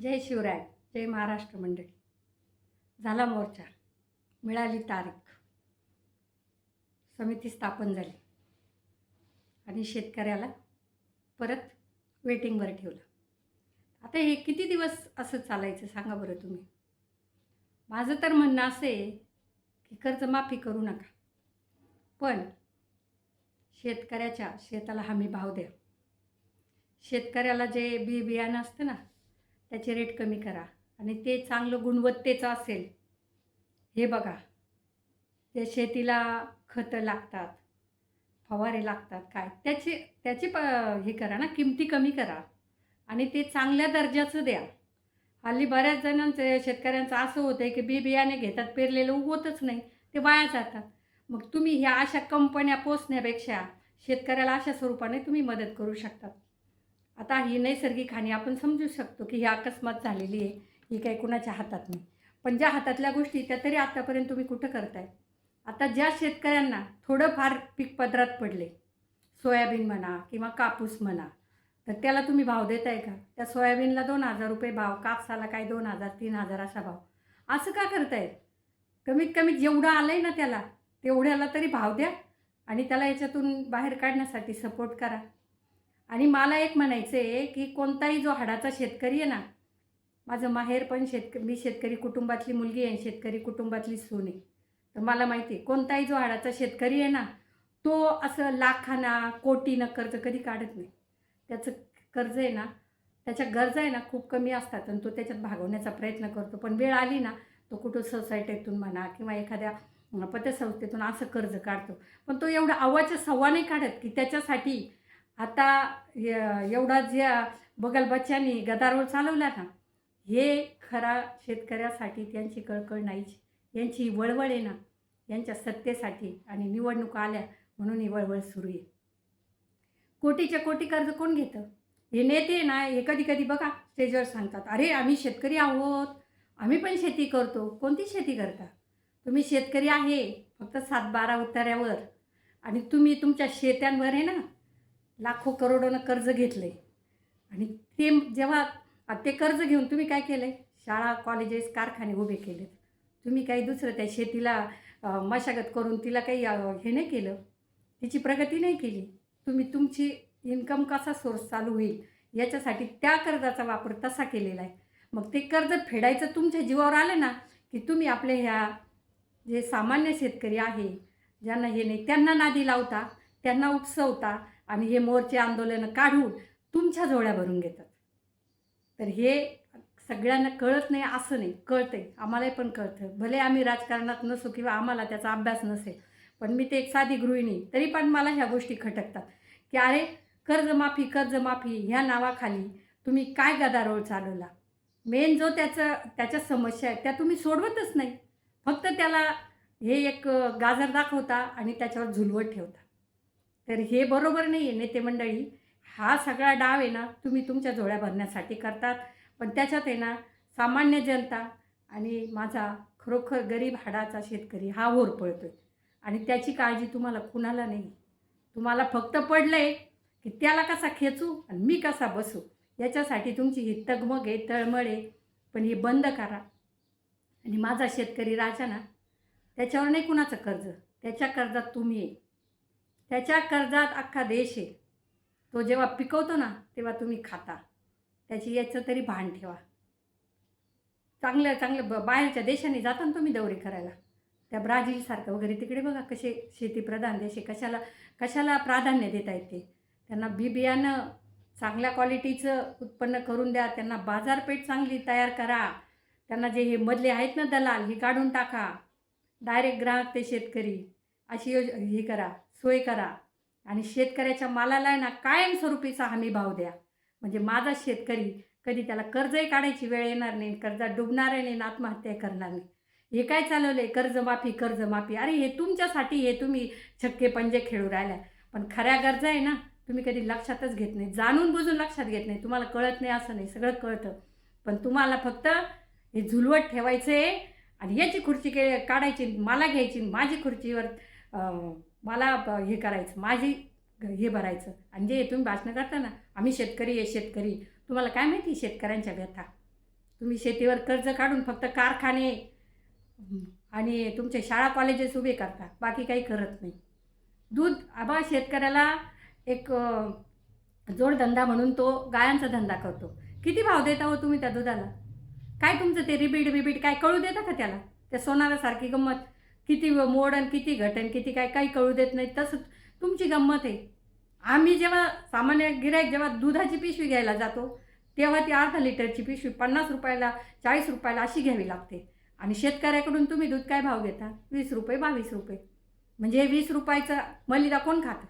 जय शिवराय जय महाराष्ट्र मंडळी. झाला मोर्चा. मिळाली तारीख. समिती स्थापन झाली. आणि शेतकऱ्याला परत वेटिंगवर ठेवलं. आता हे किती दिवस असं चालायचं सांगा बरं तुम्ही? माझं तर म्हणणं असं आहे की कर्जमाफी करू नका. पण शेतकऱ्याच्या शेताला हमी भाव द्या. शेतकऱ्याला जे बी बियाणं असतं ना त्याचे रेट कमी करा. आणि ते चांगलं गुणवत्तेचं असेल हे बघा. ते शेतीला खतं लागतात फवारे लागतात काय? त्याचे त्याची प हे करा ना किमती कमी करा. आणि ते चांगल्या दर्जाचं द्या. हल्ली बऱ्याच जणांचं शेतकऱ्यांचं असं होतं आहे की बी बियाणे घेतात पेरलेलं उगवतच नाही ते वाया जातात. मग तुम्ही ह्या अशा कंपन्या पोचण्यापेक्षा शेतकऱ्याला अशा स्वरूपाने तुम्ही मदत करू शकतात. आता ही नैसर्गिक हानी आपण समजू शकतो की ही अकस्मात झालेली आहे ही काही कुणाच्या हातात नाही. पण ज्या हातातल्या गोष्टी त्या तरी आतापर्यंत तुम्ही कुठं करताय? आता ज्या शेतकऱ्यांना थोडंफार पीक पदरात पडले सोयाबीन म्हणा किंवा कापूस म्हणा तर त्याला तुम्ही भाव देताय का? त्या सोयाबीनला दोन हजार रुपये भाव कापसाला काय दोन हजार तीन हजार असा भाव. असं का करताय कमीत कमी जेवढं आलं आहे ना त्याला तेवढ्याला तरी भाव द्या आणि त्याला याच्यातून बाहेर काढण्यासाठी सपोर्ट करा. आणि मला एक म्हणायचं आहे की कोणताही जो हाडाचा शेतकरी आहे ना माझं माहेर पण शेतक मी शेतकरी कुटुंबातली मुलगी आहे शेतकरी कुटुंबातली सून आहे. तर मला माहिती आहे कोणताही जो हाडाचा शेतकरी आहे ना तो असं लाखाना कोटीनं कर्ज कधी काढत नाही. त्याचं कर्ज आहे ना त्याच्या गरजा आहे ना खूप कमी असतात आणि तो त्याच्यात भागवण्याचा प्रयत्न करतो. पण वेळ आली ना तो कुठं सोसायटीतून म्हणा किंवा एखाद्या पतसंस्थेतून असं कर्ज काढतो. पण तो एवढा आवाच्या सव्वा नाही काढत की त्याच्यासाठी आता य- एवढा जे बगल बच्च्यांनी गदारोळ चालवला ना हे खरा शेतकऱ्यासाठी त्यांची कळकळ नाहीची. यांची वळवळ आहे ना यांच्या सत्तेसाठी आणि निवडणुका आल्या म्हणून ही वळवळ सुरू आहे. कोटीच्या कोटी कर्ज कोण घेतं? हे नेते ना हे कधी कधी बघा स्टेजवर सांगतात अरे आम्ही शेतकरी आहोत आम्ही पण शेती करतो कोणती शेती करता? तुम्ही शेतकरी आहे फक्त सात बारा उतार्यावर आणि तुम्ही तुमच्या शेत्यांवर आहे ना लाखो करोडोनं कर्ज घेतलं आहे आणि ते जेव्हा ते कर्ज घेऊन तुम्ही काय केलं आहे शाळा कॉलेजेस कारखाने उभे केलेत. तुम्ही काही दुसरं त्या शेतीला मशागत करून तिला काही हे नाही केलं? तिची प्रगती नाही केली? तुम्ही तुमची इन्कम कसा सोर्स चालू होईल? याच्यासाठी त्या कर्जाचा वापर तसा केलेला आहे. मग ते कर्ज फेडायचं तुमच्या जीवावर आलं ना की तुम्ही आपले ह्या जे सामान्य शेतकरी आहे ज्यांना हे नाही त्यांना नादी लावता त्यांना उपसवता आणि हे मोर्चे आंदोलनं काढून तुमच्या जोड्या भरून घेतात. तर हे सगळ्यांना कळत नाही असं नाही कळतंय. आम्हालाही पण कळतं. भले आम्ही राजकारणात नसू किंवा आम्हाला त्याचा अभ्यास नसेल पण मी ते एक साधी गृहिणी तरी पण मला ह्या गोष्टी खटकतात. की अरे कर्जमाफी कर्जमाफी ह्या नावाखाली तुम्ही काय गदारोळ चालवला? मेन जो त्याचं त्याच्या समस्या आहेत त्या तुम्ही सोडवतच नाही. फक्त त्याला हे एक गाजर दाखवता आणि त्याच्यावर झुलवत ठेवता. तर हे बरोबर नाही आहे नेते मंडळी. हा सगळा डाव आहे ना तुम्ही तुमच्या झोळ्या भरण्यासाठी करतात. पण त्याच्यात आहे ना सामान्य जनता आणि माझा खरोखर गरीब हाडाचा शेतकरी हा होर आहे आणि त्याची काळजी तुम्हाला कुणाला नाही. तुम्हाला फक्त पडलं आहे की त्याला कसा खेचू आणि मी कसा बसू याच्यासाठी तुमची ही तगमग आहे तळमळ आहे. पण हे बंद करा. आणि माझा शेतकरी राजा ना त्याच्यावर नाही कुणाचं कर्ज. त्याच्या कर्जात तुम्ही आहे. त्याच्या कर्जात अख्खा देश आहे तो जेव्हा पिकवतो ना तेव्हा तुम्ही खाता. त्याची याचं तरी भान ठेवा. चांगलं चांगलं ब बाहेरच्या देशाने जाता ना तुम्ही दौरे करायला. त्या ब्राझीलसारखं वगैरे तिकडे बघा कसे शेतीप्रधान देश आहे. कशाला कशाला प्राधान्य देत आहेत ते? त्यांना बी बियाणं चांगल्या क्वालिटीचं उत्पन्न करून द्या. त्यांना बाजारपेठ चांगली तयार करा. त्यांना जे हे मधले आहेत ना दलाल हे काढून टाका. डायरेक्ट ग्राहक ते शेतकरी. अशी योज हे करा. सोय करा. आणि शेतकऱ्याच्या मालाला आहे ना कायमस्वरूपीचा हमी भाव द्या. म्हणजे माझा शेतकरी कधी त्याला कर्जही काढायची वेळ येणार नाही कर्जात डुबणार नाही आत्महत्या करणार नाही. हे काय चालवलं आहे कर्जमाफी कर्जमाफी. अरे हे तुमच्यासाठी हे तुम्ही छक्के पंजे खेळू राहिल्या. पण खऱ्या गरजा आहे ना तुम्ही कधी लक्षातच घेत नाही. जाणून बुजून लक्षात घेत नाही. तुम्हाला कळत नाही असं नाही. सगळं कळतं. पण तुम्हाला फक्त हे झुलवत ठेवायचं आहे आणि याची खुर्ची के काढायची मला घ्यायची माझी खुर्चीवर मला ब- हे करायचं माझी हे भरायचं. आणि जे तुम्ही भाषणं करता ना आम्ही शेतकरी आहे शेतकरी. तुम्हाला काय माहिती शेतकऱ्यांच्या व्यथा? तुम्ही शेतीवर कर्ज काढून फक्त कारखाने आणि तुमचे शाळा कॉलेजेस उभे करता बाकी काही करत नाही. दूध आबा शेतकऱ्याला एक जोडधंदा म्हणून तो गायांचा धंदा करतो. किती भाव देता हो तुम्ही त्या दुधाला? काय तुमचं ते रिबीड बिबीड काय कळू देता का त्याला? त्या सोनारासारखी गंमत. किती मोडन किती घटन किती काय काही कळू देत नाही. तसं तुमची गंमत आहे. आम्ही जेव्हा सामान्य गिराईक जेव्हा दुधाची पिशवी घ्यायला जातो तेव्हा ती अर्धा लिटरची पिशवी पन्नास रुपयाला चाळीस रुपयाला अशी घ्यावी लागते. आणि शेतकऱ्याकडून तुम्ही दूध काय भाव घेता? वीस रुपये बावीस रुपये. म्हणजे हे वीस रुपयाचं मलिदा कोण खातं?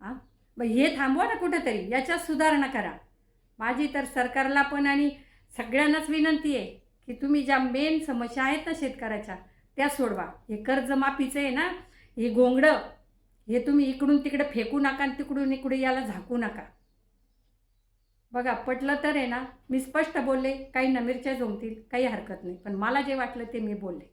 हां मग हे थांबवा ना कुठंतरी. याच्यात सुधारणा करा. माझी तर सरकारला पण आणि सगळ्यांनाच विनंती आहे की तुम्ही ज्या मेन समस्या आहेत ना शेतकऱ्याच्या त्या सोडवा. हे कर्जमाफीचं आहे ना हे गोंगडं हे तुम्ही इकडून तिकडे फेकू नका आणि तिकडून इकडे याला झाकू नका. बघा पटलं तर आहे ना मी स्पष्ट बोलले काही मिरच्या जमतील काही हरकत नाही. पण मला जे वाटलं ते मी बोलले.